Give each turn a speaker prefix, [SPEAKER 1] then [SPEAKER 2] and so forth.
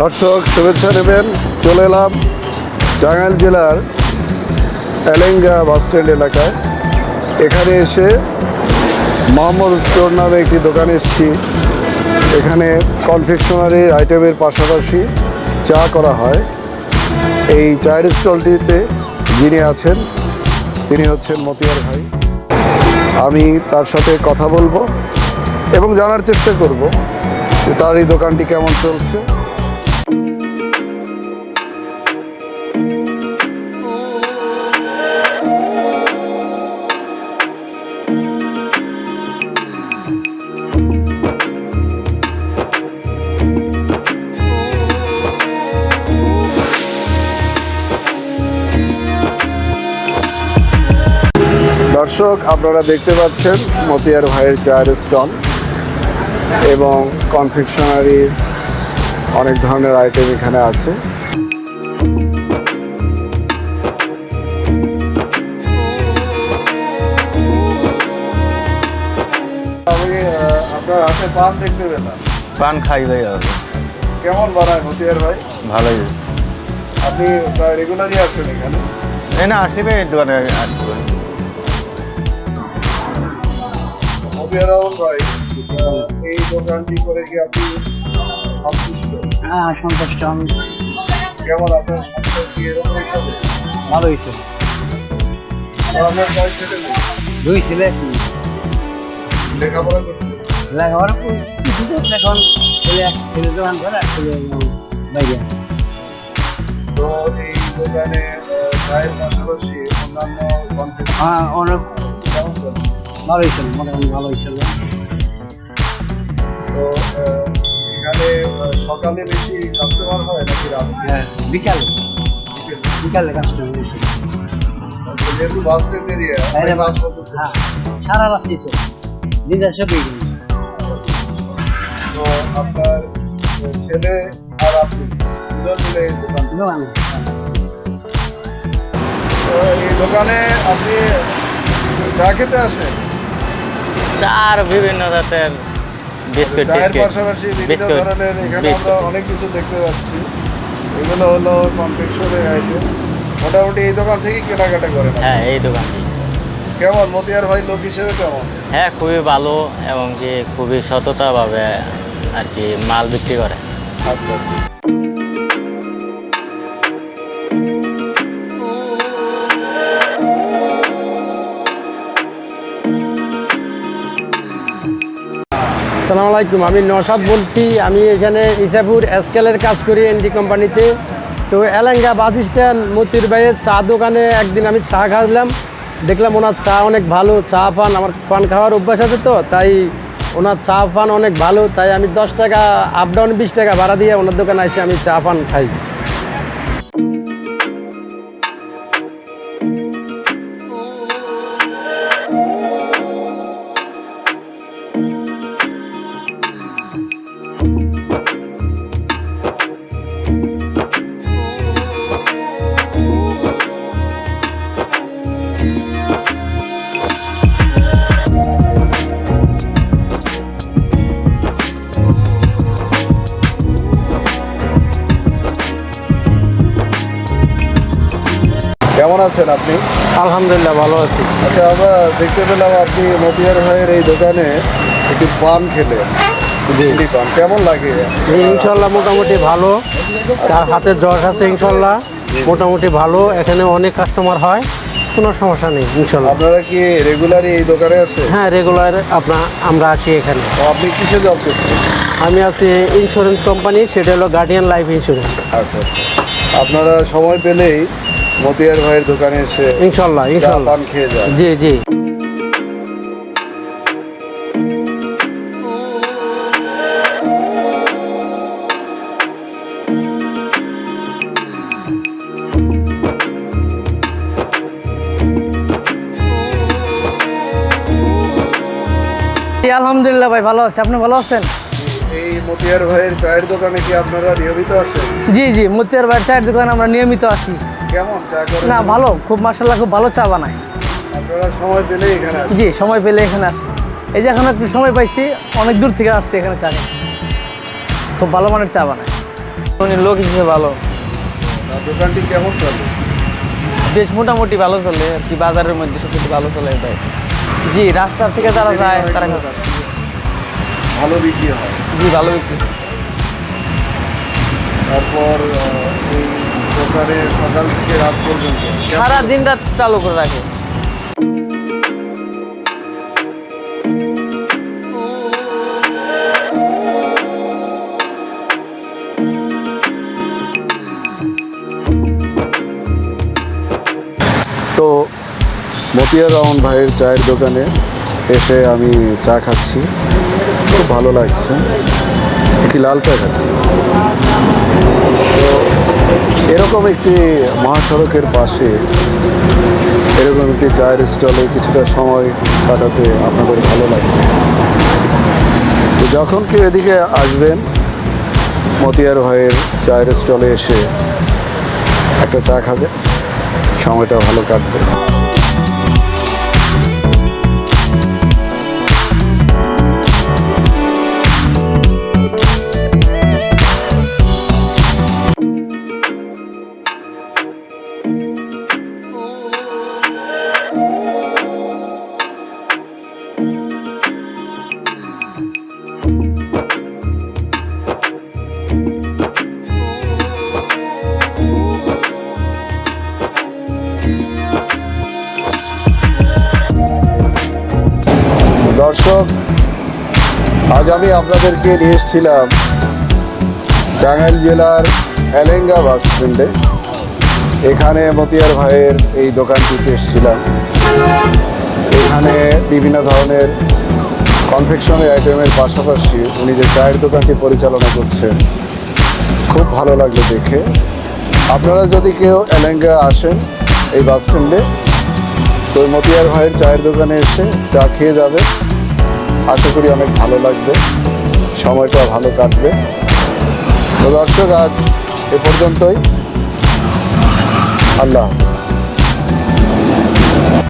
[SPEAKER 1] দর্শক, শুভেচ্ছা নেবেন। চলে এলাম টাঙ্গাইল জেলার এলেঙ্গা বাস স্ট্যান্ড এলাকায়। এখানে এসে মোহাম্মদ স্টোর নামে একটি দোকানে এসেছি। এখানে কনফেকশনারির আইটেমের পাশাপাশি চা করা হয়। এই চায়ের স্টলটিতে যিনি আছেন, তিনি হচ্ছেন মতিয়ার ভাই। আমি তার সাথে কথা বলব এবং জানার চেষ্টা করব যে তার এই দোকানটি কেমন চলছে। দর্শক আপনারা দেখতে পাচ্ছেন মতিয়ার ভাইয়ের চায়ের স্টল এবং কনফেকশনারির অনেক ধরনের আইটেম এখানে আছে। আপনার হাতে পান দেখতে পেলাম।
[SPEAKER 2] পান খাই ভাই
[SPEAKER 1] কেমন বানায় মতিয়ার ভাই?
[SPEAKER 2] ভালোই।
[SPEAKER 1] আপনি প্রায় রেগুলারই আসেন এখানে?
[SPEAKER 2] না আসলে এই দোকানে আসব
[SPEAKER 1] এই দোকানটি করে কি আপনি সন্তুষ্ট?
[SPEAKER 3] হ্যাঁ সন্তুষ্ট আমি।
[SPEAKER 1] কেমন আপনার এরকম
[SPEAKER 3] ভালো হয়েছে? দুই ছেলে
[SPEAKER 1] লেখাপড়া করছে?
[SPEAKER 3] লেখাপড়া কিছু এখন ছেলে এক ছেলে দোকান করে এক ছেলে বাইরে।
[SPEAKER 1] তো এই দোকানে চায়ের পাশাপাশি অন্যান্য
[SPEAKER 3] হ্যাঁ অনেক
[SPEAKER 1] কেমন চলে
[SPEAKER 3] ভালো হয়েছিল মোটামুটি ভালো হয়েছিল
[SPEAKER 1] তো এখানে সকালে বেশি কাস্টমার হয় নাকি রাতে?
[SPEAKER 3] হ্যাঁ বিকালে। বিকালে কাস্টমার বেশি।
[SPEAKER 1] যেহেতু বাস স্ট্যান্ড এরিয়া
[SPEAKER 3] বাইরে বাস হ্যাঁ সারা রাত্রি চলে। সবই
[SPEAKER 1] তো আপনার ছেলে আর আপনি দুজন মিলে দোকান?
[SPEAKER 3] দোকানে
[SPEAKER 1] তো এই দোকানে আপনি চা খেতে আসেন?
[SPEAKER 4] চার বিভিন্ন জাতের বিস্কুট
[SPEAKER 1] পাশাপাশি বিভিন্ন ধরনের এখানে আমরা অনেক কিছু দেখতে পাচ্ছি। এগুলো হলো কনফেকশনের আইটেম মোটামুটি এই দোকান থেকেই কেনাকাটা করেন
[SPEAKER 4] হ্যাঁ এই দোকানটি
[SPEAKER 1] কেমন? মতিয়ার ভাই লোক হিসেবে কেমন?
[SPEAKER 4] হ্যাঁ খুবই ভালো এবং কি খুবই সততাভাবে আর কি মাল বিক্রি করে।
[SPEAKER 1] আচ্ছা আচ্ছা।
[SPEAKER 5] আসসালামু আলাইকুম, আমি নসাদ বলছি। আমি এখানে ইসাপুর এসকেলের কাজ করি এনডি কোম্পানিতে। তো এলাঙ্গা বাস স্ট্যান্ড, মতির ভাইয়ের চা দোকানে একদিন আমি চা খাওয়ালাম দেখলাম ওনার চা অনেক ভালো, চা পান। আমার পান খাওয়ার অভ্যাস আছে তো, তাই ওনার চা পান অনেক ভালো। তাই আমি দশ টাকা আপ ডাউন বিশ টাকা ভাড়া দিয়ে ওনার দোকানে এসে আমি চা পান খাই।
[SPEAKER 1] কেমন আছেন আপনি?
[SPEAKER 5] আলহামদুলিল্লাহ ভালো আছি।
[SPEAKER 1] আচ্ছা আমরা দেখতে পেলাম আপনি মতিয়ার ভাইয়ের এই দোকানে একটি পান খেলেন। জি। পান কেমন লাগে?
[SPEAKER 5] এই ইনশাল্লাহ মোটামুটি ভালো। তার হাতে যশ আছে ইনশাল্লাহ মোটামুটি ভালো। এখানে অনেক কাস্টমার হয় কোনো সমস্যা নেই ইনশাল্লাহ।
[SPEAKER 1] আপনারা কি রেগুলারই এই দোকানে আছে
[SPEAKER 5] হ্যাঁ রেগুলার আপনার আমরা আসি এখানে।
[SPEAKER 1] আপনি কিসে জব করছেন?
[SPEAKER 5] আমি আছি ইন্স্যুরেন্স কোম্পানি সেটা হলো গার্ডিয়ান লাইফ ইন্স্যুরেন্স
[SPEAKER 1] আচ্ছা আচ্ছা। আপনারা সময় পেলেই মতিয়ার ভাইয়ের দোকানে এসে
[SPEAKER 5] ইনশাল্লাহ ইনশাল্লাহ।
[SPEAKER 1] পান খেয়ে
[SPEAKER 5] জি জি।
[SPEAKER 6] জি, আলহামদুলিল্লাহ ভাই ভালো আছে। আপনি ভালো আছেন?
[SPEAKER 1] এই মতিয়ার ভাইয়ের চায়ের দোকানে কি আপনারা নিয়মিত আসেন?
[SPEAKER 6] জি জি মতিয়ার ভাইয়ের চায়ের দোকানে আমরা নিয়মিত আসি।
[SPEAKER 1] কেমন? চা করেন
[SPEAKER 6] না ভালো খুব মাসাল্লাহ খুব ভালো চা বানায়।
[SPEAKER 1] আপনারা সময় পেলেই এখানে
[SPEAKER 6] জি সময় পেলে এখানে আসি। এই যে এখন একটু সময় পাইছি অনেক দূর থেকে আসছি এখানে চা। খুব ভালো মানের চা বানায়। উনি লোক হিসেবে ভালো।
[SPEAKER 1] দোকানটি কেমন চলে?
[SPEAKER 6] বেশ মোটামুটি ভালো চলে আর কি বাজারের মধ্যে সবচেয়ে ভালো চলে এটাই। জি রাস্তার থেকে যারা যায় তারা
[SPEAKER 1] ভালো বিক্রি হয়।
[SPEAKER 6] জি ভালো বিক্রি।
[SPEAKER 1] তারপর আহ, সকাল থেকে রাত পর্যন্ত।
[SPEAKER 6] সারা দিন রাত চালু করে রাখে।
[SPEAKER 1] তো মতিয়া রহমান ভাইয়ের চায়ের দোকানে এসে আমি চা খাচ্ছি। খুব ভালো লাগছে। একটি লাল চা খাচ্ছি। এরকম একটি মহাসড়কের পাশে, এরকম একটি চায়ের স্টলে কিছুটা সময় কাটাতে আপনাদের ভালো লাগে। তো যখন কেউ এদিকে আসবেন, মতিয়ার ভাইয়ের চায়ের স্টলে এসে একটা চা খাবে, সময়টা ভালো কাটবে। আজ আমি আপনাদেরকে নিয়ে এসেছিলাম টাঙ্গাইল জেলার এলেঙ্গা বাস স্ট্যান্ডে। এখানে মতিয়ার ভাইয়ের এই দোকানটিতে এসেছিলাম। এখানে বিভিন্ন ধরনের কনফেকশনের আইটেমের পাশাপাশি উনি যে চায়ের দোকানটি পরিচালনা করছেন, খুব ভালো লাগল দেখে। আপনারা যদি কেউ এলেঙ্গা আসেন এই বাস স্ট্যান্ডে, তো মতিয়ার ভাইয়ের চায়ের দোকানে এসে চা খেয়ে যাবে। আশা করি অনেক ভালো লাগবে। সময়টা ভালো কাটবে। তো দর্শক আজ এ পর্যন্তই। আল্লাহ